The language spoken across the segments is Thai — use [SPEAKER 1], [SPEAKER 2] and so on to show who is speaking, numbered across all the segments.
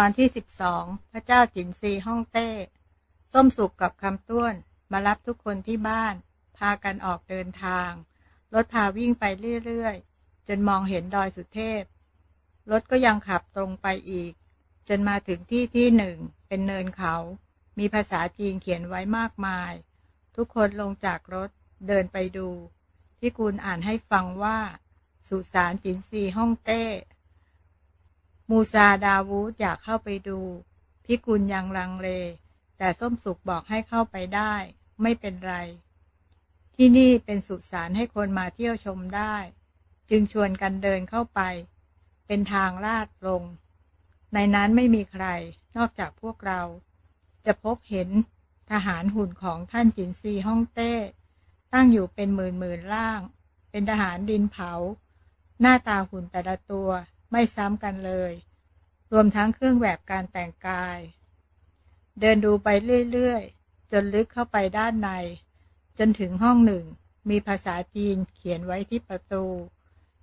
[SPEAKER 1] ตอนที่สิบสองพระเจ้าจินซีฮ่องเต้ ส้มสุกกับคำต้วน มารับทุกคนที่บ้าน พากันออกเดินทาง รถพาวิ่งไปเรื่อย ๆ จนมองเห็นดอยสุเทพ รถก็ยังขับตรงไปอีก จนมาถึงที่ที่หนึ่ง เป็นเนินเขา มีภาษาจีนเขียนไว้มากมาย ทุกคนลงจากรถเดินไปดู ที่กูลอ่านให้ฟังว่า สุสานจินซีฮ่องเต้ มูซาดาวูดอยากเข้าไปดู พิกุลยังลังเล แต่ส้มสุกบอกให้เข้าไปได้ ไม่เป็นไร ที่นี่เป็นสุสานให้คนมาเที่ยวชมได้ จึงชวนกันเดินเข้าไป เป็นทางลาดลง ในนั้นไม่มีใคร นอกจากพวกเรา จะพบเห็นทหารหุ่นของท่านจินซีฮ่องเต้ ตั้งอยู่เป็นหมื่นหมื่นล่าง เป็นทหารดินเผา หน้าตาหุ่นแต่ละตัว ไม่ซ้ำกันเลย รวมทั้งเครื่องแบบการแต่งกาย เดินดูไปเรื่อยๆ จนลึกเข้าไปด้านใน จนถึงห้องหนึ่ง มีภาษาจีนเขียนไว้ที่ประตู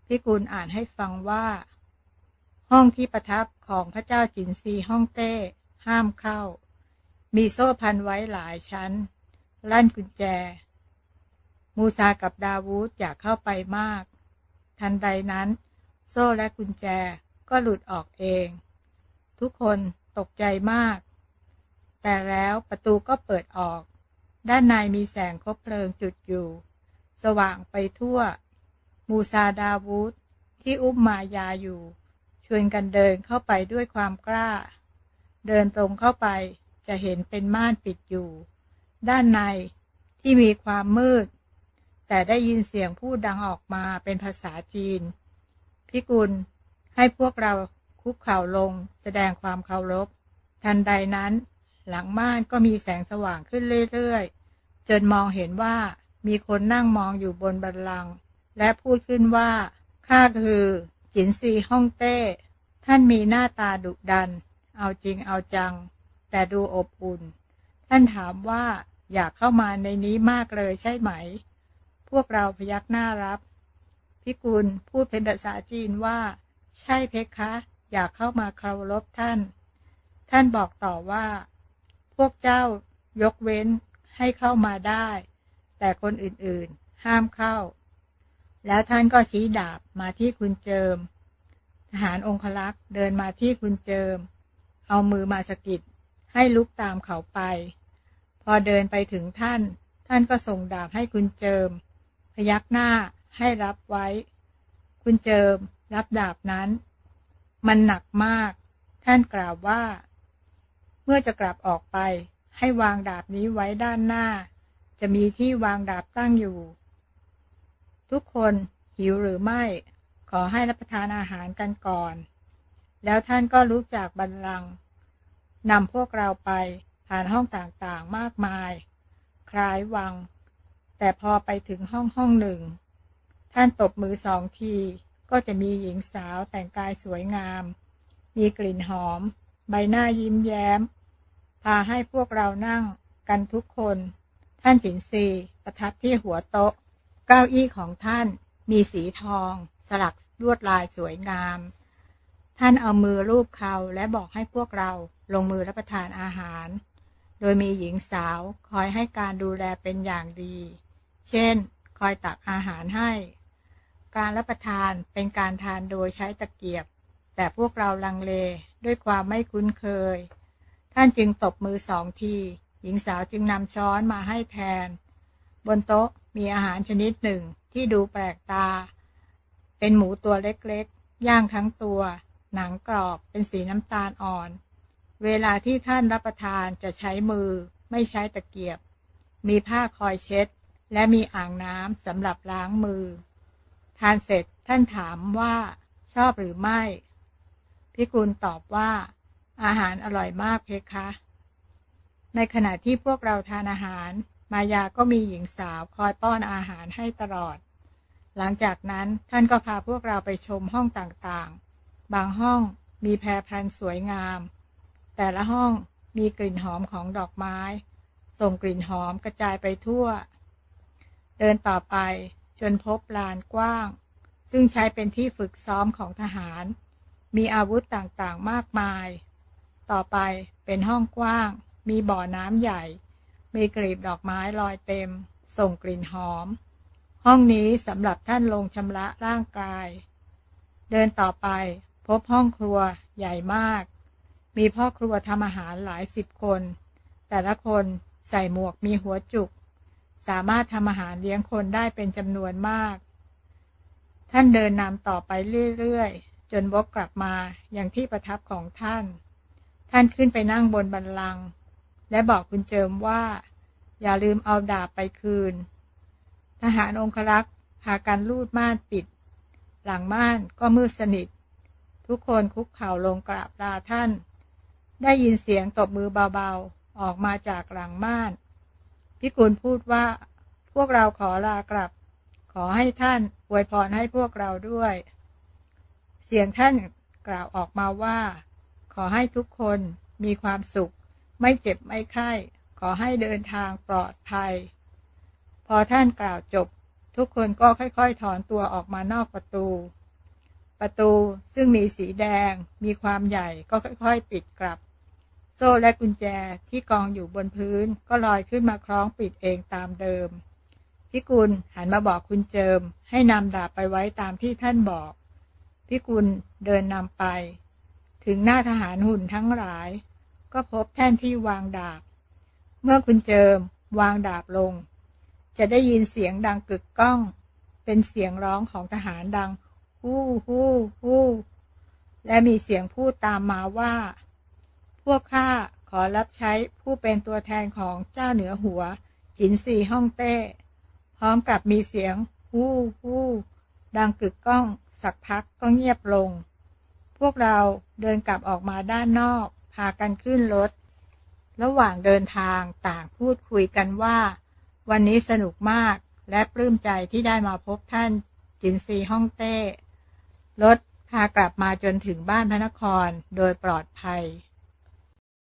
[SPEAKER 1] พิกุลอ่านให้ฟังว่า ห้องที่ประทับของพระเจ้าจินซีฮ่องเต้ ห้ามเข้า มีโซ่พันไว้หลายชั้น ลั่นกุญแจ มูซากับดาวูดอยากเข้าไปมาก ทันใดนั้น โซ่และกุญแจก็หลุดออกเอง ทุกคนตกใจมาก แต่แล้วประตูก็เปิดออก ด้านในมีแสงคบเพลิงจุดอยู่ สว่างไปทั่ว มูซาดาวูดที่อุ้มมายาอยู่ ชวนกันเดินเข้าไปด้วยความกล้า เดินตรงเข้าไปจะเห็นเป็นม่านปิดอยู่ ด้านในที่มีความมืด แต่ได้ยินเสียงพูดดังออกมาเป็นภาษาจีน พิกุล ให้พวกเราคุกเข่าลงแสดงความเคารพ ทันใดนั้น หลังม่านก็มีแสงสว่างขึ้นเรื่อยๆ จนมองเห็นว่ามีคนนั่งมองอยู่บนบันลัง และพูดขึ้นว่า ข้าคือ จินซีฮ่องเต้ ท่านมีหน้าตาดุดัน เอาจริงเอาจัง แต่ดูอบอุ่น ท่านถามว่าอยากเข้ามาในนี้มากเลยใช่ไหม พวกเราพยักหน้ารับ พิกุลพูดเป็นภาษาจีนว่า ใช่เพคะ อยากเข้ามาเคารพท่าน ท่านบอกต่อว่า พวกเจ้ายกเว้นให้เข้ามาได้ แต่คนอื่นๆห้ามเข้า แล้วท่านก็ชี้ดาบมาที่คุณเจิม ทหารองคลักษ์เดินมาที่คุณเจิม เอามือมาสกิดให้ลุกตามเขาไป พอเดินไปถึงท่าน ท่านก็ส่งดาบให้คุณเจิม พยักหน้า ให้รับไว้ คุณเจิมรับดาบนั้น มันหนักมาก ท่านกล่าวว่า เมื่อจะกลับออกไป ให้วางดาบนี้ไว้ด้านหน้า จะมีที่วางดาบตั้งอยู่ ทุกคนหิวหรือไม่ ขอให้รับประทานอาหารกันก่อน แล้วท่านก็ลุกจากบันลังนำพวกเราไปผ่านห้องต่างๆมากมาย คล้ายวัง แต่พอไปถึงห้องห้องหนึ่ง ท่านตบมือสองที ก็จะมีหญิงสาวแต่งกายสวยงาม มีกลิ่นหอม ใบหน้ายิ้มแย้ม พาให้พวกเรานั่งกันทุกคน ท่านจินซีประทับที่หัวโต๊ะ เก้าอี้ของท่านมีสีทอง สลักลวดลายสวยงาม ท่านเอามือลูบเขาและบอกให้พวกเราลงมือรับประทานอาหาร โดยมีหญิงสาวคอยให้การดูแลเป็นอย่างดี เช่น คอยตักอาหารให้ การรับประทานเป็นการทานโดยใช้ตะเกียบ แต่พวกเราลังเลด้วยความไม่คุ้นเคย ท่านจึงตบมือสองที หญิงสาวจึงนำช้อนมาให้แทน บนโต๊ะมีอาหารชนิดหนึ่งที่ดูแปลกตา เป็นหมูตัวเล็กๆ ย่างทั้งตัว หนังกรอบเป็นสีน้ำตาลอ่อน เวลาที่ท่านรับประทานจะใช้มือไม่ใช้ตะเกียบ มีผ้าคอยเช็ด และมีอ่างน้ำสำหรับล้างมือ ทานเสร็จท่านถามว่าชอบหรือไม่ พิกุลตอบว่า อาหารอร่อยมากเพคะ ในขณะที่พวกเราทานอาหาร มายาก็มีหญิงสาวคอยป้อนอาหารให้ตลอด หลังจากนั้นท่านก็พาพวกเราไปชมห้องต่างๆ บางห้องมีแพรพันสวยงาม แต่ละห้องมีกลิ่นหอมของดอกไม้ ส่งกลิ่นหอมกระจายไปทั่ว เดินต่อไป จนพบลานกว้าง ซึ่งใช้เป็นที่ฝึกซ้อมของทหาร มีอาวุธต่างๆมากมาย ต่อไปเป็นห้องกว้าง มีบ่อน้ำใหญ่ มีกลีบดอกไม้ลอยเต็ม ส่งกลิ่นหอม ห้องนี้สำหรับท่านลงชำระร่างกาย เดินต่อไปพบห้องครัวใหญ่มาก มีพ่อครัวทำอาหารหลายสิบคน แต่ละคนใส่หมวกมีหัวจุก สามารถทำอาหารเลี้ยงคนได้เป็นจำนวนมาก ท่านเดินนำต่อไปเรื่อยๆ จนวกกลับมาอย่างที่ประทับของท่าน ท่านขึ้นไปนั่งบนบันลัง และบอกคุณเจิมว่า อย่าลืมเอาดาบไปคืน ทหารองครักษ์พากันลูดม่านปิด หลังม่านก็มืดสนิท ทุกคนคุกเข่าลงกราบลาท่าน ได้ยินเสียงตบมือเบาๆ ออกมาจากหลังม่าน พิกุลพูดว่า พวกเราขอลากลับ ขอให้ท่านอวยพรให้พวกเราด้วย เสียงท่านกล่าวออกมาว่า ขอให้ทุกคนมีความสุข ไม่เจ็บไม่ไข้ ขอให้เดินทางปลอดภัย พอท่านกล่าวจบ ทุกคนก็ค่อยๆ ถอนตัวออกมานอกประตู ประตูซึ่งมีสีแดง มีความใหญ่ก็ค่อยๆ ปิดกลับ โซ่และกุญแจที่กองอยู่บนพื้น ก็ลอยขึ้นมาคล้องปิดเองตามเดิมพิกุลหันมาบอกคุณเจิม ให้นำดาบไปไว้ตามที่ท่านบอกพิกุลเดินนำไป ถึงหน้าทหารหุ่นทั้งหลาย ก็พบแท่นที่วางดาบ เมื่อคุณเจิมวางดาบลง จะได้ยินเสียงดังกึกก้อง เป็นเสียงร้องของทหารดัง ฮู้ฮู้ฮู้และมีเสียงพูดตามมาว่า พวกข้าขอรับใช้ผู้เป็นตัวแทนของเจ้าเหนือหัว จินซีฮ่องเต้ พร้อมกับมีเสียง ฮู้ฮู้ดังกึกก้อง สักพักก็เงียบลง พวกเราเดินกลับออกมาด้านนอก พากันขึ้นรถ ระหว่างเดินทางต่างพูดคุยกันว่า วันนี้สนุกมากและปลื้มใจที่ได้มาพบท่าน จินซีฮ่องเต้ รถพากลับมาจนถึงบ้านพระนครโดยปลอดภัย